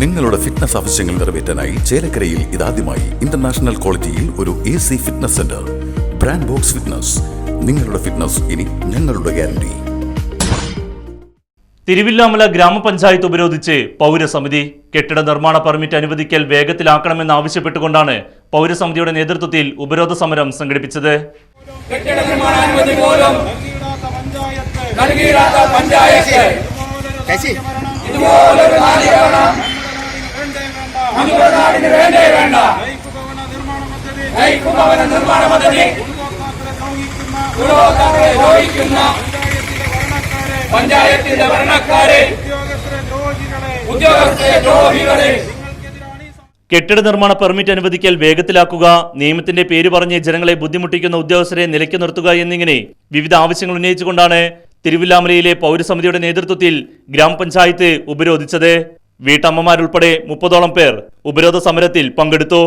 നിങ്ങളുടെ ഫിറ്റ്നസ് ആവശ്യങ്ങൾ നിറവേറ്റാനായി ചേലക്കരയിൽ ഇതാദ്യമായി ഇന്റർനാഷണൽ ക്വാളിറ്റിയിൽ ഒരു A C fitness centre brand box fitness നിങ്ങളുടെ ഫിറ്റ്നസ് ഇനി ഞങ്ങളുടെ ഗ്യാരണ്ടി തിരുവില്ലാമല ഗ്രാമപഞ്ചായത്ത് ഉപരോധിച്ച് പൗരസമിതി കെട്ടിട നിർമ്മാണ പെർമിറ്റ് അനുവദിക്കൽ വേഗത്തിലാക്കണമെന്ന് ആവശ്യപ്പെട്ടുകൊണ്ടാണ് പൗരസമിതിയുടെ നേതൃത്വത്തിൽ ഉപരോധ സമരം സംഘടിപ്പിച്ചത്. കെട്ടിട നിർമ്മാണാനുമതി പോലും പഞ്ചായത്ത് നൽകിയിടാത്ത പഞ്ചായത്ത് ഇതുപോലൊരു നാടികരണം വേണ്ടേ വേണ്ട വേണ്ടേ. ഭവന നിർമ്മാണ പദ്ധതി. ദ്രോഹിക്കുന്ന പഞ്ചായത്തിന്റെ ഭരണക്കാരെ ഉദ്യോഗസ്ഥരെ ദ്രോഹികളെ. കെട്ടിട നിർമ്മാണ പെർമിറ്റ് അനുവദിക്കൽ വേഗത്തിലാക്കുക നിയമത്തിന്റെ പേര് പറഞ്ഞ് ജനങ്ങളെ ബുദ്ധിമുട്ടിക്കുന്ന ഉദ്യോഗസ്ഥരെ നിലയ്ക്ക് നിർത്തുക എന്നിങ്ങനെ വിവിധ ആവശ്യങ്ങൾ ഉന്നയിച്ചുകൊണ്ടാണ് തിരുവില്ലാമലയിലെ പൗരസമിതിയുടെ നേതൃത്വത്തിൽ ഗ്രാമപഞ്ചായത്ത് ഉപരോധിച്ചത്. വീട്ടമ്മമാരുൾപ്പെടെ മുപ്പതോളം പേർ ഉപരോധ സമരത്തിൽ പങ്കെടുത്തു.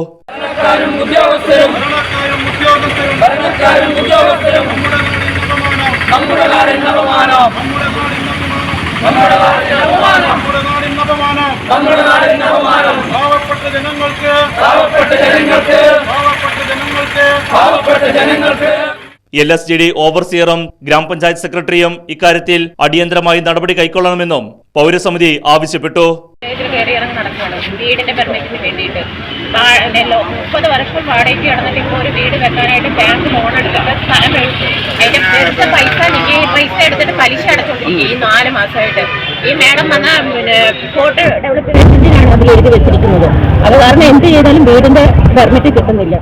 പാവപ്പെട്ട ജനങ്ങൾക്ക് പാവപ്പെട്ട ജനങ്ങൾക്ക് എൽ എസ് ജി ഡി ഓവർസിയറും ഗ്രാമപഞ്ചായത്ത് സെക്രട്ടറിയും ഇക്കാര്യത്തിൽ അടിയന്തരമായി നടപടി കൈക്കൊള്ളണമെന്നും പൗരസമിതി ആവശ്യപ്പെട്ടു. വീടിന്റെ പെർമിറ്റിന് വേണ്ടിയിട്ട്. മുപ്പത് വർഷം വാടകയ്ക്ക് കിടന്നിട്ട് ഇപ്പോൾ ഒരു വീട് വെക്കാനായിട്ട് ബാങ്ക് ലോൺ എടുത്തിട്ട് സ്ഥലം അതിന്റെ എടുത്ത പൈസ പൈസ എടുത്തിട്ട് പലിശ അടച്ചുകൊണ്ടിരിക്കും ഈ നാല് മാസമായിട്ട്. ഈ മാഡം വന്ന പിന്നെ ഡെവലപ്മെന്റ് ഡെവലപ്മെന്റിനാണ് അതിൽ എഴുതി വെച്ചിരിക്കുന്നത്. അത് കാരണം എന്ത് ചെയ്താലും വീടിന്റെ പെർമിറ്റ് കിട്ടുന്നില്ല.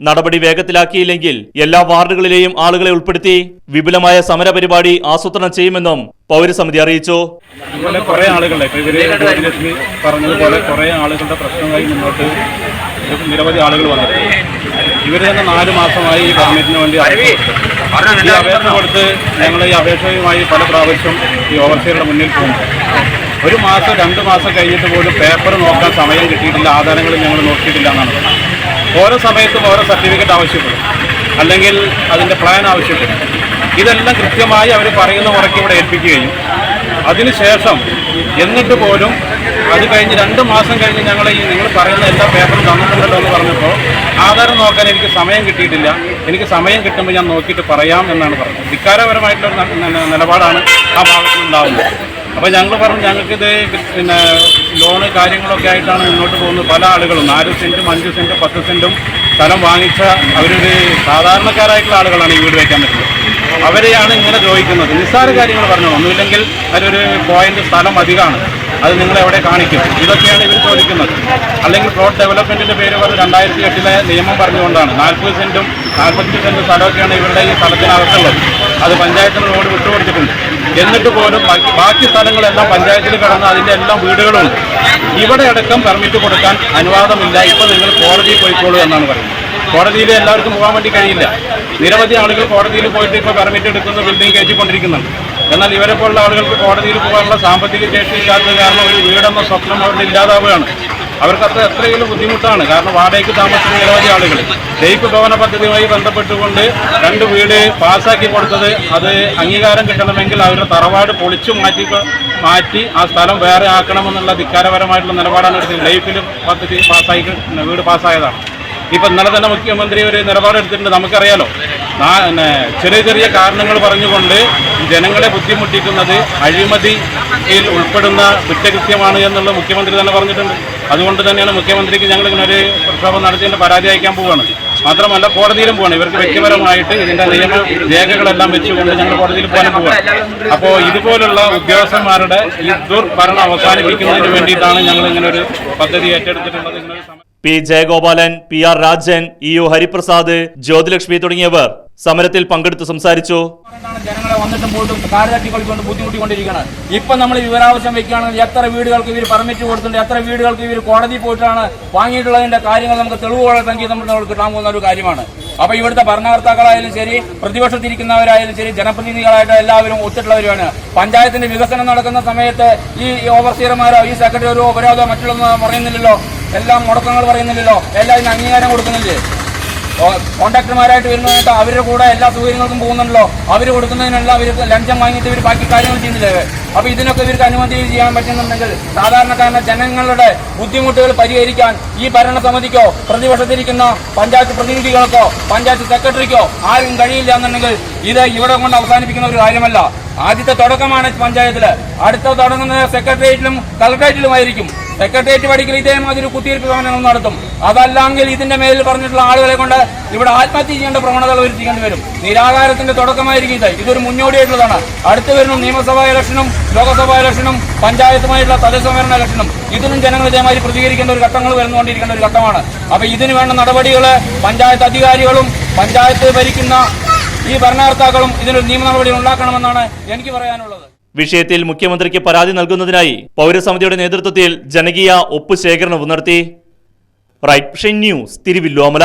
നടപടി വേഗത്തിലാക്കിയില്ലെങ്കിൽ എല്ലാ വാർഡുകളിലെയും ആളുകളെ ഉൾപ്പെടുത്തി വിപുലമായ സമരപരിപാടി ആസൂത്രണം ചെയ്യുമെന്നും പൗരസമിതി അറിയിച്ചു. അതുപോലെ കുറേ ആളുകളുടെ പറഞ്ഞതുപോലെ കുറേ ആളുകളുടെ പ്രശ്നമായി മുന്നോട്ട് നിരവധി ആളുകൾ വന്നിട്ടുണ്ട്. ഇവർ തന്നെ നാല് മാസമായി ഈ പെർമിറ്റിന് വേണ്ടി ഈ അപേക്ഷ കൊടുത്ത് ഞങ്ങൾ ഈ അപേക്ഷയുമായി പല പ്രാവശ്യം ഈ ഓവർസിയറുടെ മുന്നിൽ പോകുന്നു. ഒരു മാസം രണ്ട് മാസം കഴിഞ്ഞിട്ട് പോലും പേപ്പർ നോക്കാൻ സമയം കിട്ടിയിട്ടില്ല. ആധാരങ്ങൾ ഞങ്ങൾ നോക്കിയിട്ടില്ല എന്നാണ്. ഓരോ സമയത്തും ഓരോ സർട്ടിഫിക്കറ്റ് ആവശ്യപ്പെടും. അല്ലെങ്കിൽ അതിന്റെ പ്ലാൻ ആവശ്യപ്പെടും. ഇതെല്ലാം കൃത്യമായി അവർ പറയുന്ന മുറയ്ക്ക് ഇവിടെ ഏൽപ്പിക്കുകയും അതിനുശേഷം എന്നിട്ട് പോലും അത് കഴിഞ്ഞ് രണ്ട് മാസം കഴിഞ്ഞ് ഞങ്ങൾ ഈ നിങ്ങൾ പറയുന്ന എല്ലാ പേപ്പറും തന്നിട്ടുണ്ടല്ലോ എന്ന് പറഞ്ഞപ്പോൾ ആധാരം നോക്കാൻ എനിക്ക് സമയം കിട്ടിയിട്ടില്ല. എനിക്ക് സമയം കിട്ടുമ്പോൾ ഞാൻ നോക്കിയിട്ട് പറയാം എന്നാണ് പറഞ്ഞത്. ധിക്കാരപരമായിട്ടുള്ള നിലപാടാണ് ആ ഭാഗത്തുനിന്നുണ്ടാവുന്നത്. അപ്പോൾ ഞങ്ങൾ പറഞ്ഞു ഞങ്ങൾക്കിത് പിന്നെ ലോണ് കാര്യങ്ങളൊക്കെ ആയിട്ടാണ് മുന്നോട്ട് പോകുന്നത്. പല ആളുകളും നാല് സെന്റും അഞ്ച് സെന്റും പത്ത് സെന്റും സ്ഥലം വാങ്ങിച്ച അവരൊരു സാധാരണക്കാരായിട്ടുള്ള ആളുകളാണ് ഈ വീട് വയ്ക്കാൻ പറ്റുന്നത്. അവരെയാണ് ഇങ്ങനെ ചോദിക്കുന്നത്. നിസ്സാര കാര്യങ്ങൾ പറഞ്ഞു. ഒന്നുമില്ലെങ്കിൽ അതിലൊരു പോയിന്റ് സ്ഥലം അധികമാണ്. അത് നിങ്ങൾ എവിടെ കാണിക്കും? ഇതൊക്കെയാണ് ഇവർ ചോദിക്കുന്നത്. അല്ലെങ്കിൽ പ്ലോട്ട് ഡെവലപ്മെന്റിന്റെ പേര് പറഞ്ഞ് രണ്ടായിരത്തി എട്ടിലെ നിയമം പറഞ്ഞുകൊണ്ടാണ്. നാൽപ്പത് സെന്റും നാൽപ്പത്തി സെന്റ് സ്ഥലമൊക്കെയാണ് ഇവരുടെ ഈ സ്ഥലത്തിനകത്തുള്ളത്. അത് പഞ്ചായത്തിന് റോഡ് വിട്ടുകൊടുത്തിട്ടുണ്ട്. എന്നിട്ട് പോലും ബാക്കി- സ്ഥലങ്ങളെല്ലാം പഞ്ചായത്തിൽ കടന്ന് അതിന്റെ എല്ലാം വീടുകളുണ്ട്. ഇവിടെ അടക്കം പെർമിറ്റ് കൊടുക്കാൻ അനുവാദമില്ല. ഇപ്പൊ നിങ്ങൾ കോടതിയിൽ പോയിക്കോളൂ എന്നാണ് പറയുന്നത്. കോടതിയിൽ എല്ലാവർക്കും പോകാൻ വേണ്ടി കഴിയില്ല. നിരവധി ആളുകൾ കോടതിയിൽ പോയിട്ട് ഇപ്പോൾ പെർമിറ്റ് എടുക്കുന്ന ബിൽഡിംഗ് കയറ്റിക്കൊണ്ടിരിക്കുന്നുണ്ട്. എന്നാൽ ഇവരെ പോലുള്ള ആളുകൾക്ക് കോടതിയിൽ പോകാനുള്ള സാമ്പത്തിക ശേഷി ഇല്ലാത്തത് കാരണം ഒരു വീടെന്ന സ്വപ്നം അവരുടെ ഇല്ലാതാവുകയാണ്. അവർക്ക് അത്ര എത്രയെങ്കിലും ബുദ്ധിമുട്ടാണ്. കാരണം വാടകയ്ക്ക് താമസിക്കുന്ന നിരവധി ആളുകൾ. ലൈഫ് ഭവന പദ്ധതിയുമായി ബന്ധപ്പെട്ടുകൊണ്ട് രണ്ട് വീട് പാസാക്കി കൊടുത്തത് അത് അംഗീകാരം കിട്ടണമെങ്കിൽ അവരുടെ തറവാട് പൊളിച്ചു മാറ്റി മാറ്റി ആ സ്ഥലം വേറെ ആക്കണമെന്നുള്ള ധിക്കാരപരമായിട്ടുള്ള നിലപാടാണ് എടുത്തത്. ലൈഫിൽ പദ്ധതി പാസ്സായി വീട് പാസ്സായതാണ് ഇപ്പൊ ഇന്നലെ തന്നെ മുഖ്യമന്ത്രി ഒരു നിലപാടെടുത്തിട്ടുണ്ട് നമുക്കറിയാലോ. ചെറിയ ചെറിയ കാരണങ്ങൾ പറഞ്ഞുകൊണ്ട് ജനങ്ങളെ ബുദ്ധിമുട്ടിക്കുന്നത് അഴിമതിയിൽ ഉൾപ്പെടുന്ന കുറ്റകൃത്യമാണ് എന്നുള്ളത് മുഖ്യമന്ത്രി തന്നെ പറഞ്ഞിട്ടുണ്ട്. അതുകൊണ്ട് തന്നെയാണ് മുഖ്യമന്ത്രിക്ക് ഞങ്ങൾ ഇങ്ങനെ ഒരു പ്രക്ഷോഭം നടത്തിയതിന്റെ പരാതി അയക്കാൻ പോവുകയാണ് മാത്രമല്ല കോടതിയിലും പോവാണ്. ഇവർക്ക് വ്യക്തിപരമായിട്ട് ഇതിന്റെ നിയമ രേഖകളെല്ലാം വെച്ചുകൊണ്ട് ഞങ്ങൾ കോടതിയിൽ പോകാൻ പോവുകയാണ് അപ്പോൾ ഇതുപോലുള്ള ഉദ്യോഗസ്ഥന്മാരുടെ ഈ ദുർഭരണം അവസാനിപ്പിക്കുന്നതിന് വേണ്ടിയിട്ടാണ് ഞങ്ങൾ ഇങ്ങനെ ഒരു പദ്ധതി ഏറ്റെടുത്തിട്ടുള്ളത്. ഇങ്ങനെ P Jayagopalan P R Rajan E U Hariprasad Jyothilakshmi തുടങ്ങിയവർ സമരത്തിൽ പങ്കെടുത്ത് സംസാരിച്ചു. ജനങ്ങളെ വന്നിട്ടും പോയിട്ടും കാൽ തട്ടിക്കളിക്കൊണ്ട് ബുദ്ധിമുട്ടിക്കൊണ്ടിരിക്കുന്നത്. ഇപ്പൊ നമ്മൾ വിവരാവശ്യം വെക്കുകയാണെങ്കിൽ എത്ര വീടുകൾക്ക് ഇവർ പെർമിറ്റ് കൊടുത്തിട്ടുണ്ട് എത്ര വീടുകൾക്ക് ഇവർ കോടതി പോയിട്ടാണ് വാങ്ങിയിട്ടുള്ളതിന്റെ കാര്യങ്ങൾ നമുക്ക് തെളിവുകളെ തങ്കി നമ്മൾ കിട്ടാൻ പോകുന്ന ഒരു കാര്യമാണ്. അപ്പൊ ഇവിടുത്തെ ഭരണകർത്താക്കളായാലും ശരി പ്രതിപക്ഷത്തിരിക്കുന്നവരായാലും ശരി ജനപ്രതിനിധികളായിട്ട് എല്ലാവരും ഒത്തിട്ടുള്ളവരുമാണ്. പഞ്ചായത്തിന്റെ വികസനം നടക്കുന്ന സമയത്ത് ഈ ഓവർസിയർമാരോ ഈ സെക്രട്ടറിയോ ഉപരോധോ മറ്റുള്ളതൊന്നും പറയുന്നില്ലല്ലോ. എല്ലാം മുടക്കങ്ങൾ പറയുന്നില്ലല്ലോ. എല്ലാം ഇതിന് അംഗീകാരം കൊടുക്കുന്നില്ലേ? കോൺട്രാക്ടർമാരായിട്ട് വരുന്നതായിട്ട് അവരുടെ കൂടെ എല്ലാ സൗകര്യങ്ങൾക്കും പോകുന്നുണ്ടല്ലോ. അവർ കൊടുക്കുന്നതിനെല്ലാം അവർ ലഞ്ചം വാങ്ങിയിട്ട് ഇവർ ബാക്കി കാര്യങ്ങൾ ചെയ്യുന്നില്ലേ? അപ്പൊ ഇതിനൊക്കെ ഇവർക്ക് അനുമതി ചെയ്യാൻ പറ്റുന്നുണ്ടെങ്കിൽ സാധാരണക്കാരനെ ജനങ്ങളുടെ ബുദ്ധിമുട്ടുകൾ പരിഹരിക്കാൻ ഈ ഭരണസമിതിക്കോ പ്രതിപക്ഷത്തിരിക്കുന്ന പഞ്ചായത്ത് പ്രതിനിധികൾക്കോ പഞ്ചായത്ത് സെക്രട്ടറിക്കോ ആരും കഴിയില്ല എന്നുണ്ടെങ്കിൽ ഇത് ഇവിടെ കൊണ്ട് അവസാനിപ്പിക്കുന്ന ഒരു കാര്യമല്ല. ആദ്യത്തെ തുടക്കമാണ് പഞ്ചായത്തിൽ. അടുത്ത തുടങ്ങുന്നത് സെക്രട്ടേറിയറ്റിലും കളക്ടറേറ്റിലുമായിരിക്കും. സെക്രട്ടേറിയറ്റ് പഠിക്കൽ ഇതേമാതിരി കുത്തിയിരിപ്പ് ഭവനങ്ങൾ നടത്തും. അതല്ലെങ്കിൽ ഇതിന്റെ മേലിൽ പറഞ്ഞിട്ടുള്ള ആളുകളെ കൊണ്ട് ഇവിടെ ആത്മഹത്യ ചെയ്യേണ്ട പ്രവണതകൾ വരുത്തിക്കേണ്ടി വരും. നിരാകാരത്തിന്റെ തുടക്കമായിരിക്കും ഇത്. ഇതൊരു മുന്നോടിയായിട്ടുള്ളതാണ്. അടുത്ത് വരുന്ന നിയമസഭാ ഇലക്ഷനും ലോകസഭാ ഇലക്ഷനും പഞ്ചായത്തുമായിട്ടുള്ള തദ്ദേശഭരണ ഇലക്ഷനും ഇതിനും ജനങ്ങൾ ഇതേമാതിരി പ്രതികരിക്കേണ്ട ഒരു ഘട്ടങ്ങൾ വരുന്നുകൊണ്ടിരിക്കേണ്ട ഒരു ഘട്ടമാണ്. അപ്പൊ ഇതിന് വേണ്ട നടപടികൾ പഞ്ചായത്ത് അധികാരികളും പഞ്ചായത്ത് ഭരിക്കുന്ന ഈ ഭരണകർത്താക്കളും ഇതിനൊരു നിയമ നടപടി ഉണ്ടാക്കണമെന്നാണ് എനിക്ക് പറയാനുള്ളത്. വിഷയത്തിൽ മുഖ്യമന്ത്രിക്ക് പരാതി നൽകുന്നതിനായി പൗരസമിതിയുടെ നേതൃത്വത്തിൽ ജനകീയ ഒപ്പ് ശേഖരണവും നടത്തി. Right news Thiruvilwamala.